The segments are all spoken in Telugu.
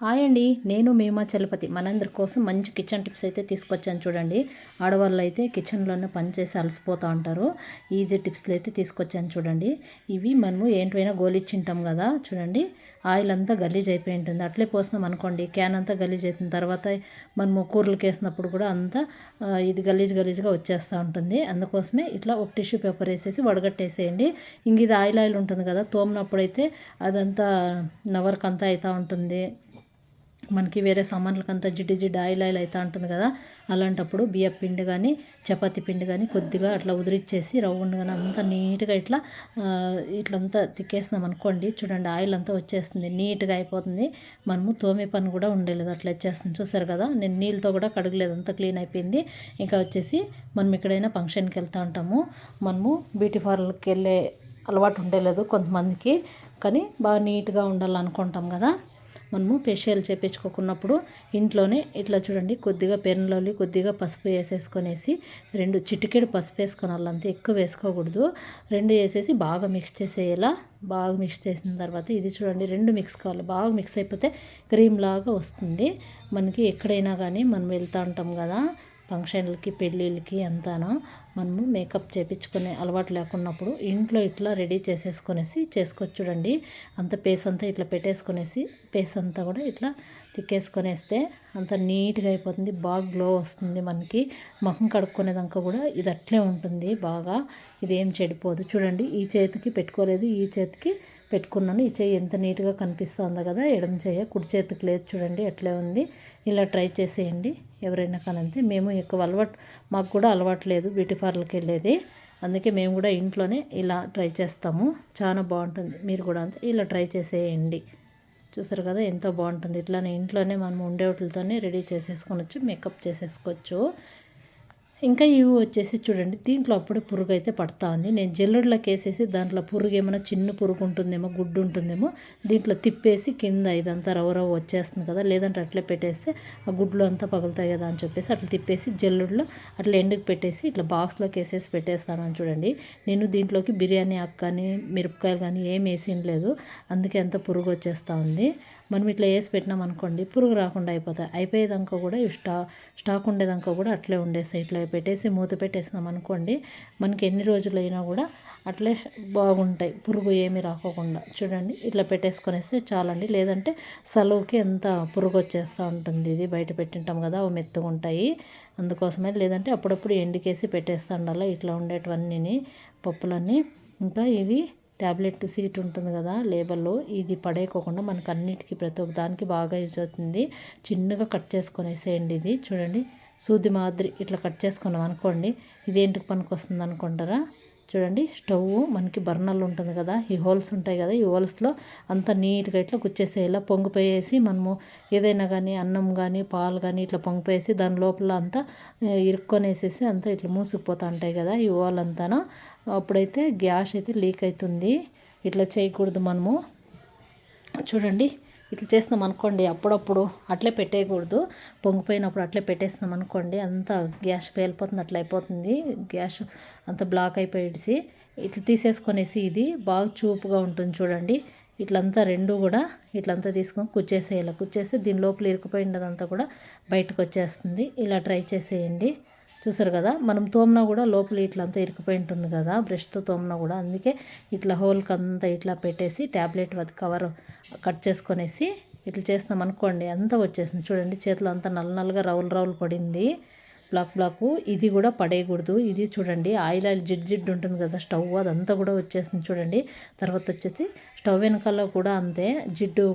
హాయ్ అండి. నేను మేమా చలపతి. మనందరి కోసం మంచి కిచెన్ టిప్స్ అయితే తీసుకొచ్చాను చూడండి. ఆడవాళ్ళు అయితే కిచెన్లోనే పనిచేసి అలసిపోతూ ఉంటారు. ఈజీ టిప్స్లు అయితే తీసుకొచ్చాను చూడండి. ఇవి మనము ఏంటైనా గోలిచ్చింటాం కదా చూడండి. ఆయిల్ అంతా గలీజ్ అయిపోయి ఉంటుంది. అట్లే పోసినాం అనుకోండి క్యాన్ అంతా గలీజ్ అయిన తర్వాత మనము కూరలకు వేసినప్పుడు కూడా అంతా ఇది గలీజ్ గలీజ్గా వచ్చేస్తూ ఉంటుంది. అందుకోసమే ఇట్లా ఒక టిష్యూ పేపర్ వేసేసి వడగట్టేసేయండి. ఇంక ఇది ఆయిల్ ఆయిల్ ఉంటుంది కదా తోమినప్పుడైతే అదంతా నవర్కంతా అవుతూ ఉంటుంది. మనకి వేరే సామాన్లకంతా జిడ్డు జిడ్డు ఆయిల్ ఆయిల్ అవుతూ ఉంటుంది కదా అలాంటప్పుడు బియ్య పిండి కానీ చపాతీ పిండి కానీ కొద్దిగా అట్లా ఉదిరిచ్చేసి రౌండ్ కానీ అంతా నీట్గా ఇట్లా ఇట్లంతా తిక్కేసినాం అనుకోండి చూడండి ఆయిల్ అంతా వచ్చేస్తుంది నీట్గా అయిపోతుంది. మనము తోమే పని కూడా ఉండలేదు అట్లా వచ్చేస్తుంది. చూసారు కదా నేను నీళ్ళతో కూడా కడగలేదు అంతా క్లీన్ అయిపోయింది. ఇంకా వచ్చేసి మనం ఎక్కడైనా ఫంక్షన్కి వెళ్తూ ఉంటాము. మనము బ్యూటీ పార్లర్కి వెళ్ళే అలవాటు ఉండలేదు కొంతమందికి కానీ బాగా నీట్గా ఉండాలనుకుంటాం కదా. మనము ఫేషియల్ చేపించుకోకున్నప్పుడు ఇంట్లోనే ఇట్లా చూడండి కొద్దిగా పెన్లోని కొద్దిగా పసుపు వేసేసుకొనేసి రెండు చిటికెడు పసుపు వేసుకోవాలి అంతే ఎక్కువ వేసుకోకూడదు. రెండు వేసేసి బాగా మిక్స్ చేసేలా బాగా మిక్స్ చేసిన తర్వాత ఇది చూడండి రెండు మిక్స్ కావాలి. బాగా మిక్స్ అయిపోతే క్రీమ్ లాగా వస్తుంది. మనకి ఎక్కడైనా కానీ మనం వెళ్తూ ఉంటాం కదా ఫంక్షన్లకి పెళ్ళిళ్ళకి అంతాను మనము మేకప్ చేపించుకునే అలవాటు లేకున్నప్పుడు ఇంట్లో ఇట్లా రెడీ చేసేసుకొనేసి చేసుకోవచ్చు చూడండి. అంత పేస్ అంతా ఇట్లా పెట్టేసుకొనేసి పేస్ అంతా కూడా ఇట్లా తిక్కేసుకొనేస్తే అంత నీట్గా అయిపోతుంది. బాగా గ్లో వస్తుంది మనకి. మొహం కడుక్కునేదాకా కూడా ఇది అట్లే ఉంటుంది బాగా. ఇదేం చెడిపోదు. చూడండి ఈ చేతికి పెట్టుకోలేదు ఈ చేతికి పెట్టుకున్నాను. ఈ చేయి ఎంత నీట్గా కనిపిస్తుందో కదా ఎడమ చేయ కుడి చేతికి లేదు చూడండి ఎట్లే ఉంది. ఇలా ట్రై చేసేయండి. ఎవరైనా కానంతే మేము ఎక్కువ అలవాటు మాకు కూడా అలవాటు లేదు బ్యూటీ పార్లర్కి వెళ్ళేది. అందుకే మేము కూడా ఇంట్లోనే ఇలా ట్రై చేస్తాము. చాలా బాగుంటుంది. మీరు కూడా అంతే ఇలా ట్రై చేసేయండి. చూసారు కదా ఎంతో బాగుంటుంది. ఇట్లానే ఇంట్లోనే మనం ఉండే వాటితోనే రెడీ చేసేసుకోవచ్చు మేకప్ చేసేసుకోవచ్చు. ఇంకా ఇవి వచ్చేసి చూడండి దీంట్లో అప్పుడే పురుగు అయితే పడతా ఉంది. నేను జల్లుడిలోకి వేసేసి దాంట్లో పురుగు ఏమైనా చిన్న పురుగు ఉంటుందేమో గుడ్డు ఉంటుందేమో దీంట్లో తిప్పేసి కింద ఇదంతా రవ రవ వచ్చేస్తుంది కదా లేదంటే అట్లే పెట్టేస్తే ఆ గుడ్లు అంతా పగులుతాయి కదా అని చెప్పేసి అట్లా తిప్పేసి జల్లుడిలో అట్లా ఎండుకు పెట్టేసి ఇట్లా బాక్స్లోకి వేసేసి పెట్టేస్తాను అని చూడండి. నేను దీంట్లోకి బిర్యానీ ఆకు కానీ మిరపకాయలు కానీ ఏం వేసిన లేదు. అందుకే అంత పురుగు వచ్చేస్తూ ఉంది. మనం ఇట్లా వేసి పెట్టినాం అనుకోండి పురుగు రాకుండా అయిపోతాయి. అయిపోయేదాకా కూడా స్టా స్టాక్ ఉండేదాకా కూడా అట్లే ఉండేస్తాయి ఇట్లా పెట్టేసి మూత పెట్టేసినాం అనుకోండి మనకి ఎన్ని రోజులైనా కూడా అట్లే బాగుంటాయి. పురుగు ఏమి రాకోకుండా. చూడండి ఇట్లా పెట్టేసుకొనేస్తే చాలండి. లేదంటే సెలవుకి ఎంత పురుగు వచ్చేస్తూ ఉంటుంది. ఇది బయట పెట్టింటాం కదా అవి మెత్తగా ఉంటాయి. అందుకోసమే లేదంటే అప్పుడప్పుడు ఎండికేసి పెట్టేస్తూ ఉండాలి. ఇట్లా ఉండేటివన్నీ పప్పులన్నీ. ఇంకా ఇవి ట్యాబ్లెట్ సీట్ ఉంటుంది కదా లేబల్లో ఇది పడేయకోకుండా మనకు అన్నిటికీ ప్రతి ఒక్క దానికి బాగా యూజ్ అవుతుంది. చిన్నగా కట్ చేసుకునేసేయండి ఇది. చూడండి సూది మాదిరి ఇట్లా కట్ చేసుకున్నాం అనుకోండి ఇదేంటికి పనికి వస్తుంది అనుకుంటారా? చూడండి స్టవ్ మనకి బర్నర్లు ఉంటుంది కదా ఈ హోల్స్ ఉంటాయి కదా ఈ హోల్స్లో అంత నీట్గా ఇట్లా గుచ్చేసేలా పొంగిపోయేసి మనము ఏదైనా కానీ అన్నం కానీ పాలు కానీ ఇట్లా పొంగిపోయేసి దాని లోపల అంతా ఇరుక్కొనేసేసి అంతా ఇట్లా మూసుకుపోతూ ఉంటాయి కదా ఈ హోల్ అంతాను. అప్పుడైతే గ్యాస్ అయితే లీక్ అవుతుంది. ఇట్లా చేయకూడదు మనము. చూడండి ఇట్లా చేస్తున్నాం అనుకోండి అప్పుడప్పుడు అట్లే పెట్టేయకూడదు. పొంగిపోయినప్పుడు అట్లే పెట్టేస్తున్నాం అనుకోండి అంత గ్యాస్ పేలిపోతుంది అట్లా అయిపోతుంది. గ్యాస్ అంత బ్లాక్ అయిపోయేసి ఇట్లా తీసేసుకొనేసి ఇది బాగా చూపుగా ఉంటుంది చూడండి. ఇట్లంతా రెండు కూడా ఇట్లంతా తీసుకొని కుచ్చేసేయాలి. కుచ్చేసి దీని లోపల ఇరుకుపోయినదంతా కూడా బయటకు వచ్చేస్తుంది. ఇలా ట్రై చేసేయండి. చూసారు కదా? మనం తోమినా కూడా లోపల ఇట్లంతా ఇరికిపోయి ఉంటుంది కదా? బ్రష్తో తోమినా కూడా. అందుకే ఇట్లా హోల్కి అంతా ఇట్లా పెట్టేసి ట్యాబ్లెట్ అది కవర్ కట్ చేసుకొనేసి ఇట్లా చేస్తున్నాం అనుకోండి అంతా వచ్చేసింది. చూడండి చేతిలో అంతా నల్ల నల్లగా రౌలు రౌలు పడింది. Black black. ఇది కూడా పడేయకూడదు. ఇది చూడండి ఆయిల్ ఆయిల్ జిడ్ జిడ్ ఉంటుంది కదా స్టవ్ అదంతా కూడా వచ్చేసింది చూడండి. తర్వాత వచ్చేసి స్టవ్ వెనకాల కూడా అంతే. జిడ్డు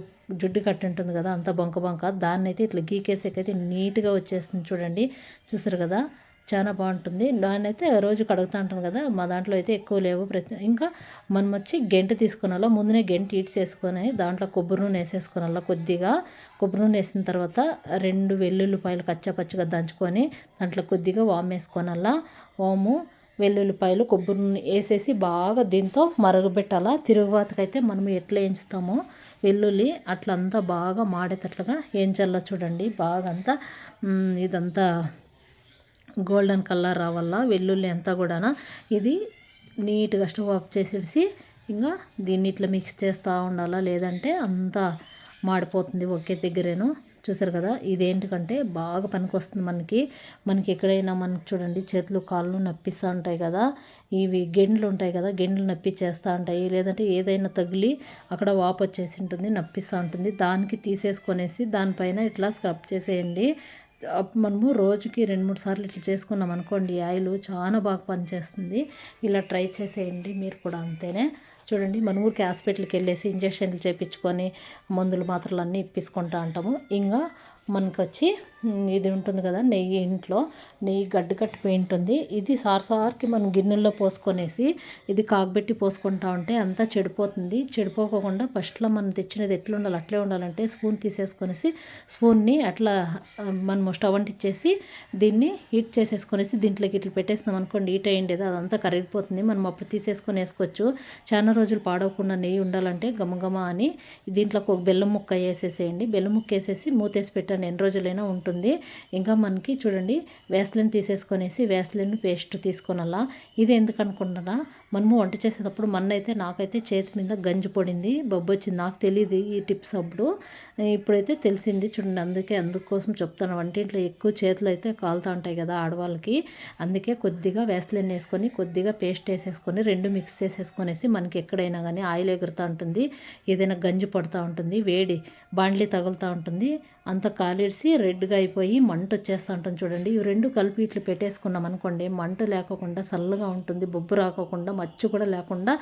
జిడ్డు కట్టి ఉంటుంది కదా అంత బొంక బొంక. దాన్ని అయితే ఇట్లా గీకేసేకైతే నీట్గా వచ్చేస్తుంది చూడండి. చూసారు కదా చాలా బాగుంటుంది. అయితే రోజు కడుగుతూ ఉంటాను కదా మా దాంట్లో అయితే ఎక్కువ లేవు. ప్రతి ఇంకా మనం వచ్చి గెంట తీసుకున్నాలో ముందునే గెంట ఈట్ చేసుకొని దాంట్లో కొబ్బరి నూనె వేసేసుకున్నాలో కొద్దిగా. కొబ్బరి నూనె వేసిన తర్వాత రెండు వెల్లుల్లిపాయలు కచ్చపచ్చగా దంచుకొని దాంట్లో కొద్దిగా వామ్ వేసుకోనల్లా వాము వెల్లుల్లిపాయలు కొబ్బరి నూనె వేసేసి బాగా దీంతో మరగబెట్టాలా. తిరుగుబాతకైతే మనం ఎట్లా వేయించుతామో వెల్లుల్లి అట్లంతా బాగా మాడేటట్లుగా ఏం వేయించాలా చూడండి. బాగా అంతా ఇదంతా గోల్డెన్ కలర్ రావాల వెల్లుల్లి అంతా కూడా ఇది నీట్గా స్టవ్ ఆఫ్ చేసేసి ఇంకా దీన్ని ఇట్లా మిక్స్ చేస్తూ ఉండాలా లేదంటే అంతా మాడిపోతుంది ఒకే దగ్గరేను. చూసారు కదా? ఇదేంటికంటే బాగా పనికొస్తుంది మనకి. మనకి ఎక్కడైనా మనకి చూడండి చేతులు కాళ్ళు నప్పిస్తూ ఉంటాయి కదా? ఇవి గెండ్లు ఉంటాయి కదా? గెండ్లు నప్పిచ్చేస్తూ ఉంటాయి. లేదంటే ఏదైనా తగిలి అక్కడ వాపు వచ్చేసి ఉంటుంది నప్పిస్తూ ఉంటుంది. దానికి తీసేసుకొనేసి దానిపైన ఇట్లా స్క్రబ్ చేసేయండి. అప్ మనము రోజుకి రెండు మూడు సార్లు ఇట్లా చేసుకున్నాం అనుకోండి ఆయిల్ చాలా బాగా పనిచేస్తుంది. ఇలా ట్రై చేసేయండి మీరు కూడా అంతేనే. చూడండి మన ఊరికి హాస్పిటల్కి వెళ్ళేసి ఇంజక్షన్లు చేయించుకొని మందులు మాత్రలు అన్నీ ఇప్పించుకుంటా ఉంటాము. ఇంకా మనకు వచ్చి ఇది ఉంటుంది కదా నెయ్యి ఇంట్లో. నెయ్యి గడ్డ కట్టిపోయి ఉంటుంది ఇది సార్ సార్కి మనం గిన్నెల్లో పోసుకొనేసి ఇది కాగబెట్టి పోసుకుంటా ఉంటే అంతా చెడిపోతుంది. చెడిపోకుండా ఫస్ట్లో మనం తెచ్చినది ఎట్లా ఉండాలి అట్లే ఉండాలంటే స్పూన్ తీసేసుకొనేసి స్పూన్ని అట్లా మనం స్టవ్ అంటిచ్చేసి దీన్ని హీట్ చేసేసుకొనేసి దీంట్లోకి ఇట్లా పెట్టేసినాం అనుకోండి హీట్ అయ్యింది అదంతా కరిగిపోతుంది. మనం అప్పుడు తీసేసుకొని వేసుకోవచ్చు. చాలా రోజులు పాడవకుండా నెయ్యి ఉండాలంటే గమగమ అని దీంట్లోకి ఒక బెల్లం ముక్క వేసేసేయండి. బెల్లం ముక్క వేసేసి మూతేసి పెట్టాను ఎన్ని రోజులైనా ఉంటుంది. ఇంకా మనకి చూడండి వేస్లిన్ తీసేసుకొనేసి వేస్లిన్ పేస్ట్ తీసుకోనలా. ఇది ఎందుకు అనుకుంటున్నా మనము వంట చేసేటప్పుడు మనైతే నాకైతే చేతి మీద గంజి పడింది. బొబ్బొచ్చింది. నాకు తెలియదు ఈ టిప్స్ అప్పుడు. ఇప్పుడైతే తెలిసింది చూడండి అందుకే అందుకోసం చెప్తాను వంటింట్లో ఎక్కువ చేతులు అయితే కాలుతూ ఉంటాయి కదా ఆడవాళ్ళకి. అందుకే కొద్దిగా వేస్లిన్ వేసుకొని కొద్దిగా పేస్ట్ వేసేసుకొని రెండు మిక్స్ చేసేసుకొనేసి మనకి ఎక్కడైనా కానీ ఆయిల్ ఎగురుతూ ఉంటుంది. ఏదైనా గంజి పడుతూ ఉంటుంది. వేడి బాండ్లీ తగులుతూ ఉంటుంది. అంత కాలేసి రెడ్గా అయిపోయి మంట వచ్చేస్తూ ఉంటుంది చూడండి. ఇవి రెండు కలిపి ఇట్లు పెట్టేసుకున్నాం అనుకోండి మంట లేకోకుండా చల్లగా ఉంటుంది. బొబ్బు రాకోకుండా మచ్చు కూడా లేకుండా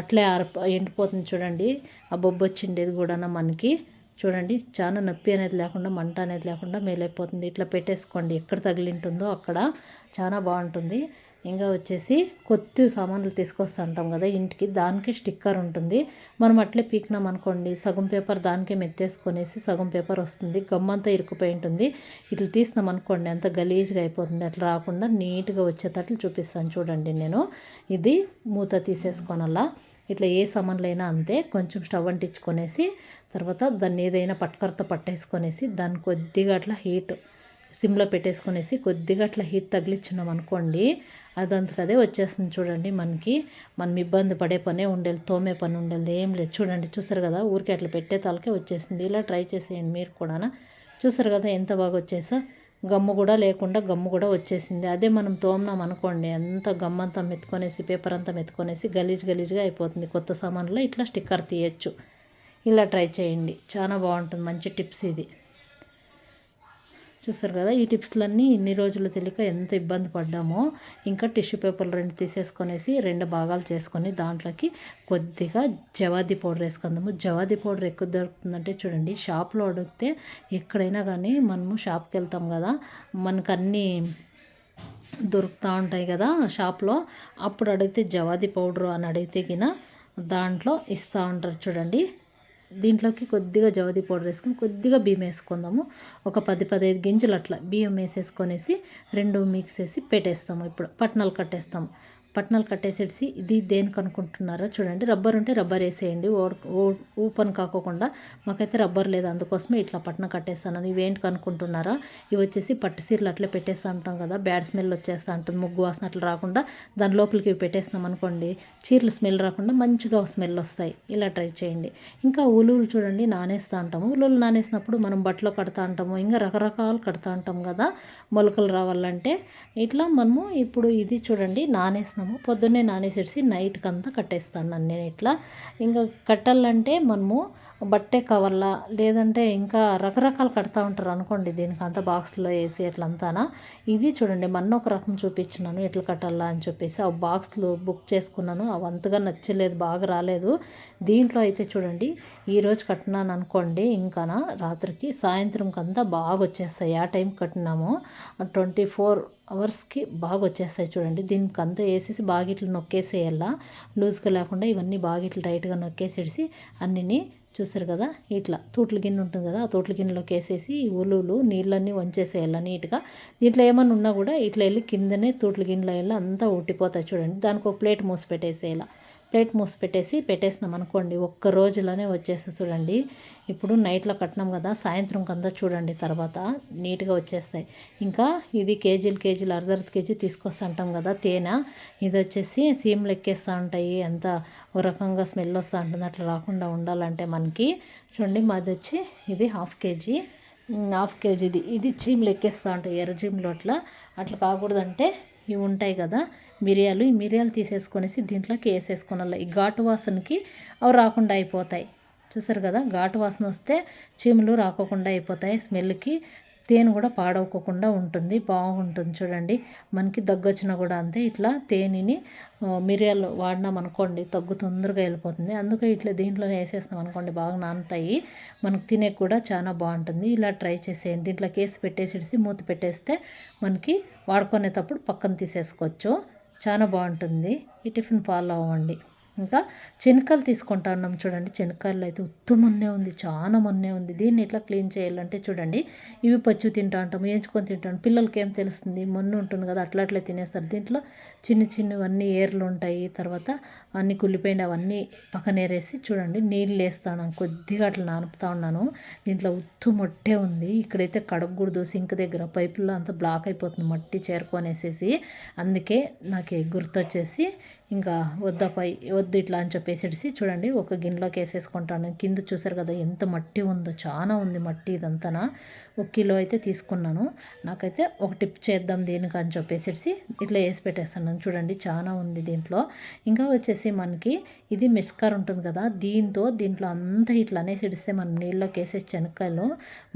అట్లే ఆర ఎండిపోతుంది చూడండి. ఆ బొబ్బు వచ్చిండేది కూడా మనకి. చూడండి చాలా నొప్పి అనేది లేకుండా మంట అనేది లేకుండా మేలైపోతుంది. ఇట్లా పెట్టేసుకోండి. ఎక్కడ తగిలింటుందో అక్కడ. చాలా బాగుంటుంది. ఇంకా వచ్చేసి కొత్త సామాన్లు తీసుకొస్తా ఉంటాం కదా ఇంటికి. దానికి స్టిక్కర్ ఉంటుంది. మనం అట్లే పీకినాం అనుకోండి సగం పేపర్ దానికే మెత్తేసుకొనేసి సగం పేపర్ వస్తుంది. గమ్మంతా ఇరుకుపోయి ఉంటుంది. ఇట్లా తీసినాం అనుకోండి అంత గలీజ్గా అయిపోతుంది. అట్లా రాకుండా నీట్గా వచ్చేటట్లు చూపిస్తాను చూడండి నేను. ఇది మూత తీసేసుకోనల్లా ఇట్లా ఏ సామాన్లైనా అంతే కొంచెం స్టవ్ అంటించుకొనేసి తర్వాత దాన్ని ఏదైనా పట్కరతో పట్టేసుకొనేసి దాన్ని కొద్దిగా అట్లా హీట్ సిమ్లో పెట్టేసుకునేసి కొద్దిగా అట్లా హీట్ తగిలించున్నాం అనుకోండి అదంతకదే వచ్చేస్తుంది చూడండి మనకి. మనం ఇబ్బంది పడే పనే ఉండేది తోమే పని ఉండేది ఏం లేదు. చూడండి చూసారు కదా ఊరికే అట్లా పెట్టే తాలకే వచ్చేసింది. ఇలా ట్రై చేసేయండి మీరు కూడా చూసారు కదా ఎంత బాగా వచ్చేసా. గమ్ము కూడా లేకుండా గమ్ము కూడా వచ్చేసింది. అదే మనం తోమినాం అనుకోండి అంత గమ్మంతా మెత్తుకొనేసి పేపర్ అంతా మెత్తుకొనేసి గలీజ్ గలీజ్గా అయిపోతుంది. కొత్త సామాన్లో ఇట్లా స్టిక్కర్ తీయచ్చు. ఇలా ట్రై చేయండి. చాలా బాగుంటుంది మంచి టిప్స్ ఇది. చూస్తారు కదా ఈ టిప్స్లన్నీ ఇన్ని రోజులు తెలియక ఎంత ఇబ్బంది పడ్డామో. ఇంకా టిష్యూ పేపర్లు రెండు తీసేసుకొనేసి రెండు భాగాలు చేసుకొని దాంట్లోకి కొద్దిగా జవాది పౌడర్ వేసుకుందాము. జవాది పౌడర్ ఎక్కువ దొరుకుతుందంటే చూడండి షాప్లో అడిగితే ఎక్కడైనా కానీ మనము షాప్కి వెళ్తాం కదా మనకు అన్నీ దొరుకుతూ ఉంటాయి కదా షాప్లో అప్పుడు అడిగితే జవాది పౌడర్ అని అడిగితే గిన దాంట్లో ఇస్తూ ఉంటారు చూడండి. దీంట్లోకి కొద్దిగా జవది పౌడర్ వేసుకొని కొద్దిగా బియ్యం వేసుకుందాము. ఒక పది పదహైదు గింజలు అట్లా బియ్యం వేసేసుకొనేసి రెండు మిక్స్ చేసి పెట్టేస్తాము. ఇప్పుడు పట్నాలు కట్టేస్తాము. పట్నాలు కట్టేసేసి ఇది దేనికి అనుకుంటున్నారో చూడండి. రబ్బర్ ఉంటే రబ్బర్ వేసేయండి. ఓపెన్ కాకోకుండా మాకైతే రబ్బర్ లేదు. అందుకోసమే ఇట్లా పట్నం కట్టేస్తాను ఇవేంటి అనుకుంటున్నారా ఇవి వచ్చేసి పట్టు సీరలు అట్లే పెట్టేస్తూ ఉంటాం కదా. బ్యాడ్ స్మెల్ వచ్చేస్తూ ఉంటుంది ముగ్గు వాసన అట్లా రాకుండా దాని లోపలికి ఇవి పెట్టేస్తున్నాం అనుకోండి. చీరలు స్మెల్ రాకుండా మంచిగా స్మెల్ వస్తాయి. ఇలా ట్రై చేయండి. ఇంకా ఉలువులు చూడండి నానేస్తూ ఉంటాము ఉలువులు నానేసినప్పుడు మనం బట్టలు కడతా ఉంటాము ఇంకా రకరకాలు కడతా ఉంటాం కదా. మొలకలు రావాలంటే ఇట్లా మనము ఇప్పుడు ఇది చూడండి నానేస్తున్నాము పొద్దున్నే నానేసేసి నైట్కి అంతా కట్టేస్తాను నేను ఇట్లా. ఇంకా కట్టాలంటే మనము బట్టే కవర్లా లేదంటే ఇంకా రకరకాలు కడతా ఉంటారు అనుకోండి దీనికి అంతా బాక్స్లో వేసి అట్లంతానా. ఇది చూడండి మొన్న ఒక రకం చూపించినాను ఎట్లా కట్టాలా అని చెప్పేసి. ఆ బాక్స్లు బుక్ చేసుకున్నాను అవి అంతగా నచ్చలేదు బాగా రాలేదు. దీంట్లో అయితే చూడండి ఈరోజు కట్టినాను అనుకోండి ఇంకానా రాత్రికి సాయంత్రంకి అంతా బాగా వచ్చేస్తాయి ఆ టైం కట్టినాము ట్వంటీ ఫోర్ అవర్స్కి బాగా వచ్చేస్తాయి చూడండి. దీనికి అంతా వేసేసి బాగా ఇట్లా నొక్కేసేయాల లూజ్గా లేకుండా ఇవన్నీ బాగా ఇట్లా టైట్గా నొక్కేసేసి అన్నిని చూసారు కదా? ఇట్లా తోట్ల గిన్నె ఉంటుంది కదా ఆ తోట్ల గిన్నెలోకి వేసేసి ఉలువులు నీళ్ళన్నీ వంచేసేయాల నీట్గా. దీంట్లో ఏమన్నా ఉన్నా కూడా ఇట్లా వెళ్ళి కిందనే తోట్ల గిన్నెలో వెళ్ళి అంతా ఉట్టిపోతాయి చూడండి. దానికి ఒక ప్లేట్ మూసి పెట్టేసేయాల ప్లేట్ మూసి పెట్టేసి పెట్టేసినాం అనుకోండి ఒక్క రోజులోనే వచ్చేసి చూడండి. ఇప్పుడు నైట్లో కట్టినాం కదా సాయంత్రం కందా చూడండి తర్వాత నీట్గా వచ్చేస్తాయి. ఇంకా ఇది కేజీలు కేజీలు అర్ధ కేజీ తీసుకొస్తా అంటాం కదా తేనె. ఇది వచ్చేసి సీమ్లు ఎక్కేస్తూ ఉంటాయి. ఎంత ఒక రకంగా స్మెల్ వస్తూ ఉంటుంది అట్లా రాకుండా ఉండాలంటే మనకి. చూడండి మాది వచ్చి ఇది హాఫ్ కేజీ. హాఫ్ కేజీది. ఇది చీమ్లు ఎక్కేస్తూ ఉంటాయి ఎర్ర చీమ్లు అట్లా అట్లా కాకూడదంటే ఇవి ఉంటాయి కదా మిరియాలు. ఈ మిరియాలు తీసేసుకొనేసి దీంట్లోకి వేసేసుకోవాలి ఈ ఘాటు వాసనకి అవి రాకుండా అయిపోతాయి. చూసారు కదా ఘాటు వాసన వస్తే చీమలు రాకోకుండా అయిపోతాయి స్మెల్కి. తేనె కూడా పాడవకుండా ఉంటుంది బాగుంటుంది చూడండి. మనకి దగ్గు వచ్చినా కూడా అంతే. ఇట్లా తేనెని మిరియాలు వాడినాం అనుకోండి తగ్గు తొందరగా వెళ్ళిపోతుంది. అందుకే ఇట్లా దీంట్లోనే వేసేస్తాం అనుకోండి బాగా నానుతాయి. మనకు తినే కూడా చాలా బాగుంటుంది. ఇలా ట్రై చేసేయండి. దీంట్లో కేసు పెట్టేసి మూత పెట్టేస్తే మనకి వాడుకునేటప్పుడు పక్కన తీసేసుకోవచ్చు. చాలా బాగుంటుంది. ఈ టిఫిన్ ఫాలో అవ్వండి. ఇంకా చెనక్కాయలు తీసుకుంటా ఉన్నాం చూడండి. చెనక్కాయలు అయితే మొన్నే ఉంది చాలా మొన్నే ఉంది. దీన్ని ఎట్లా క్లీన్ చేయాలంటే చూడండి. ఇవి పచ్చి తింటా ఉంటాం వేయించుకొని తింటాం పిల్లలకి ఏం తెలుస్తుంది? మొన్ను ఉంటుంది కదా అట్లా అట్లా తినేస్తారు. దీంట్లో చిన్న చిన్నవన్నీ ఏర్లు ఉంటాయి. తర్వాత అన్నీ కుళ్ళిపోయిన అవన్నీ పక్కనేరేసి చూడండి. నీళ్ళు వేస్తాను కొద్దిగా అట్లా నానుపుతా ఉన్నాను. దీంట్లో ఉత్తు మొట్టే ఉంది. ఇక్కడైతే కడగకూడదు సింక్ దగ్గర. పైపుల్లో అంతా బ్లాక్ అయిపోతుంది మట్టి చేరుకొనేసేసి అందుకే నాకు గుర్తొచ్చేసి ఇంకా వద్దపై వద్దు ఇట్లా అని చెప్పేసి చూడండి ఒక గిన్నెలోకి వేసేసుకుంటాను. కింద చూసారు కదా ఎంత మట్టి ఉందో చాలా ఉంది మట్టి ఇదంతా ఒక కిలో అయితే తీసుకున్నాను. నాకైతే ఒక టిప్ చేద్దాం దీనికి అని చెప్పేసి ఇట్లా వేసి పెట్టేస్తాను చూడండి చాలా ఉంది దీంట్లో. ఇంకా వచ్చేసి మనకి ఇది మిస్కర్ ఉంటుంది కదా దీంతో దీంట్లో అంతా ఇట్లా అనేసి ఇడిస్తే మనం నీళ్ళలోకి వేసేసి చెనక్కాయలు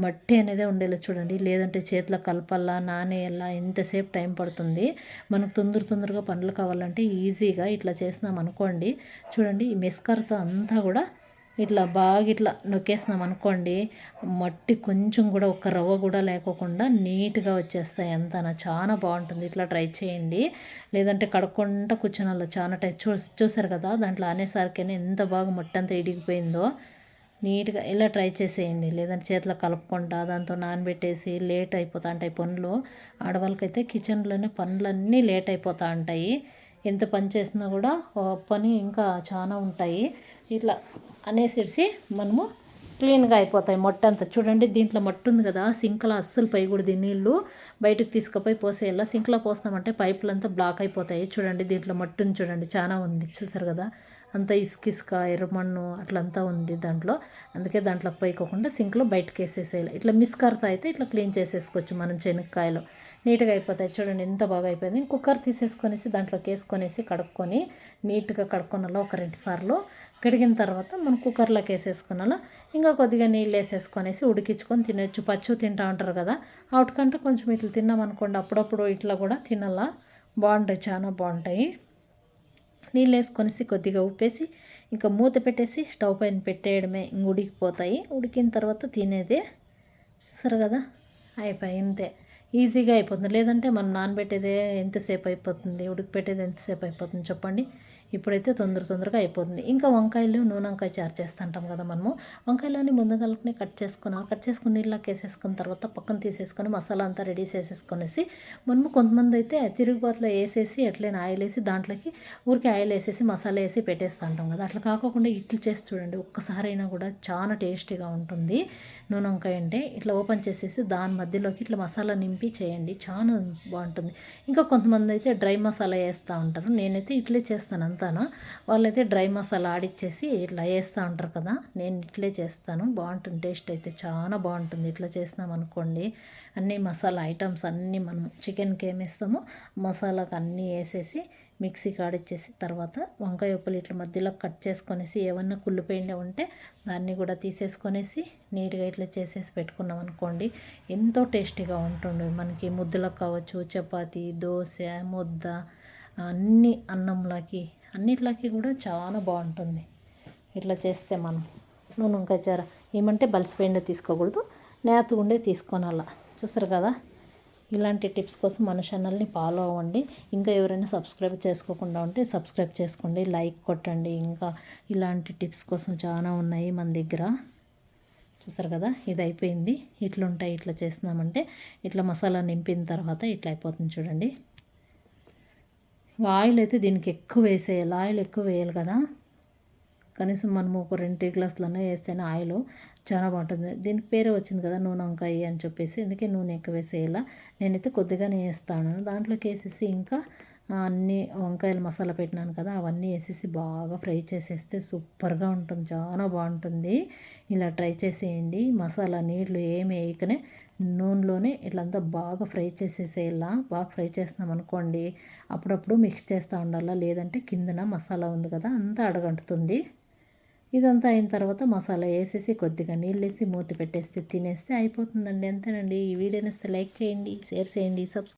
మట్టి అనేది ఉండేలా చూడండి. లేదంటే చేతిలో కలపల్లా నానేయల్లా ఎంతసేపు టైం పడుతుంది. మనకు తొందర తొందరగా పనులు కావాలంటే ఈజీగా ఇట్లా చేసినాం అనుకోండి చూడండి ఈ మిస్కర్తో అంతా కూడా ఇట్లా బాగా ఇట్లా నొక్కేసినాం అనుకోండి మట్టి కొంచెం కూడా ఒక రవ్వ కూడా లేకోకుండా నీట్గా వచ్చేస్తాయి అంతనా చాలా బాగుంటుంది. ఇట్లా ట్రై చేయండి. లేదంటే కడుక్కుంటా కూర్చొని చాలా టైప్ చూ చూసారు కదా దాంట్లో అనేసరికైనా ఎంత బాగా మట్టి అంతా ఇడిగిపోయిందో నీట్గా ఇలా ట్రై చేసేయండి. లేదంటే చేతిలో కలుపుకుంటా దాంతో నానబెట్టేసి లేట్ అయిపోతా ఉంటాయి పనులు. ఆడవాళ్ళకైతే కిచెన్లోనే పనులన్నీ లేట్ అయిపోతూ ఉంటాయి. ఎంత పని చేసినా కూడా పని ఇంకా చాలా ఉంటాయి. ఇట్లా అనేసేసి మనము క్లీన్గా అయిపోతాయి మొట్ట అంతా. చూడండి దీంట్లో మట్టి ఉంది కదా సింక్లో అస్సలు పైకూడదు నీళ్ళు బయటకు తీసుకుపోయి పోసేయాల? సింక్లో పోస్తామంటే పైపులంతా బ్లాక్ అయిపోతాయి. చూడండి దీంట్లో మట్టుని చూడండి చాలా ఉంది. చూసారు కదా? అంతా ఇసుక ఎర్రమన్ను అట్లంతా ఉంది దాంట్లో. అందుకే దాంట్లో పైకోకుండా సింక్లో బయటకు వేసేసేయాలి ఇట్లా మిస్ మిస్కర్తో అయితే ఇట్లా క్లీన్ చేసేసుకోవచ్చు మనం చెనక్కాయలు. నీట్గా అయిపోతాయి. చూడండి ఎంత బాగా అయిపోయింది. కుక్కర్ తీసేసుకొనేసి దాంట్లోకి వేసుకొనేసి కడుక్కొని నీట్గా కడుక్కొనాలో ఒక రెండు సార్లు. కడిగిన తర్వాత మనం కుక్కర్లోకి వేసేసుకున్నాలో? ఇంకా కొద్దిగా నీళ్ళు వేసేసుకొనేసి ఉడికించుకొని తినచ్చు పచ్చు తింటా ఉంటారు కదా? వాటికంటే కొంచెం ఇట్లా తిన్నామనుకోండి అప్పుడప్పుడు ఇట్లా కూడా తినాలా? బాగుంటాయి. చాలా బాగుంటాయి. నీళ్ళు వేసుకొనేసి కొద్దిగా ఉప్పేసి ఇంకా మూత పెట్టేసి స్టవ్ పైన పెట్టేయడమే ఉడికిపోతాయి. ఉడికిన తర్వాత తినేదే చూసారు కదా? అయిపోయిందే ఈజీగా అయిపోతుంది. లేదంటే మనం నానబెట్టేదే ఎంతసేపు అయిపోతుంది? ఉడికిపెట్టేది ఎంతసేపు అయిపోతుంది? చెప్పండి. ఇప్పుడైతే తొందర తొందరగా అయిపోతుంది. ఇంకా వంకాయలు నూనె వంకాయ చారు చేస్తుంటాం కదా మనము. వంకాయలని ముందుగలకుని కట్ చేసుకున్నాం. కట్ చేసుకుని నీళ్ళకి వేసేసుకున్న తర్వాత పక్కన తీసేసుకొని మసాలా అంతా రెడీ చేసేసుకొనేసి మనము కొంతమంది అయితే తిరుగుబాటులో వేసేసి ఎట్లయినా ఆయిల్ వేసి దాంట్లోకి ఊరికి ఆయిల్ వేసేసి మసాలా వేసి పెట్టేస్తుంటాం కదా. అట్లా కాకుండా ఇట్లు చేసి చూడండి ఒక్కసారైనా కూడా చాలా టేస్టీగా ఉంటుంది. నూనె వంకాయ అంటే ఇట్లా ఓపెన్ చేసేసి దాని మధ్యలోకి ఇట్లా మసాలా నింపి చేయండి. చాలా బాగుంటుంది. ఇంకా కొంతమంది అయితే డ్రై మసాలా వేస్తూ ఉంటారు. నేనైతే ఇట్లే చేస్తాను. అంతాను వాళ్ళైతే డ్రై మసాలా ఆడిచ్చేసి ఇట్లా వేస్తూ ఉంటారు కదా నేను ఇట్లే చేస్తాను. బాగుంటుంది టేస్ట్ అయితే చాలా బాగుంటుంది. ఇట్లా చేసినాం అనుకోండి అన్ని మసాలా ఐటమ్స్ అన్నీ మనం చికెన్కి ఏమేస్తామో మసాలాకు మసాలాకి అన్నీ వేసేసి మిక్సీ కాడిచ్చేసి తర్వాత వంకాయ ఉప్పులు ఇట్లా మధ్యలో కట్ చేసుకొనేసి ఏమన్నా కుళ్ళిపోయిండే ఉంటే దాన్ని కూడా తీసేసుకొనేసి నీట్గా ఇట్లా చేసేసి పెట్టుకున్నాం అనుకోండి ఎంతో టేస్టీగా ఉంటుండే మనకి ముద్దలకు కావచ్చు చపాతి దోశ ముద్ద అన్ని అన్నంలోకి అన్నిట్లోకి కూడా చాలా బాగుంటుంది. ఇట్లా చేస్తే మనం నూనె ఇంకా చార ఏమంటే బలిసిపోయిండే తీసుకోకూడదు. నేత ఉండే తీసుకోనాలా. చూసారు కదా? ఇలాంటి టిప్స్ కోసం మన ఛానల్ని ఫాలో అవ్వండి. ఇంకా ఎవరైనా సబ్స్క్రైబ్ చేసుకోకుండా ఉంటే సబ్స్క్రైబ్ చేసుకోండి. లైక్ కొట్టండి. ఇంకా ఇలాంటి టిప్స్ కోసం చాలా ఉన్నాయి మన దగ్గర. చూసారు కదా? ఇది అయిపోయింది. ఇట్లుంటాయి ఇట్లా చేస్తున్నామంటే ఇట్లా మసాలా నింపిన తర్వాత ఇట్లా అయిపోతుంది చూడండి. ఆయిల్ అయితే దీనికి ఎక్కువ వేసేయాలి. ఆయిల్ ఎక్కువ వేయాలి కదా. కనీసం మనము ఒక రెండు టీ గ్లాసులన్నా వేస్తేనే ఆయిల్ చాలా బాగుంటుంది. దీని పేరు వచ్చింది కదా నూనె వంకాయ అని చెప్పేసి. అందుకే నూనె ఎక్కువ వేసేయాల. నేనైతే కొద్దిగానే వేస్తాను. దాంట్లోకి వేసేసి ఇంకా అన్ని వంకాయలు మసాలా పెట్టినాను కదా అవన్నీ వేసేసి బాగా ఫ్రై చేసేస్తే సూపర్గా ఉంటుంది. చాలా బాగుంటుంది. ఇలా ట్రై చేసేయండి. మసాలా నీళ్ళు ఏమి వేయకనే నూనెలోనే ఇట్లంతా బాగా ఫ్రై చేసేసేలా బాగా ఫ్రై చేస్తున్నాం అనుకోండి అప్పుడప్పుడు మిక్స్ చేస్తూ ఉండాలా? లేదంటే కిందన మసాలా ఉంది కదా అంతా అడగంటుతుంది. ఇదంతా అయిన తర్వాత మసాలా వేసేసి కొద్దిగా నీళ్ళు వేసి మూత పెట్టేస్తే తినేస్తే అయిపోతుందండి. అంతేనండి. ఈ వీడియోని ఇస్తే లైక్ చేయండి షేర్ చేయండి సబ్స్క్రైబ్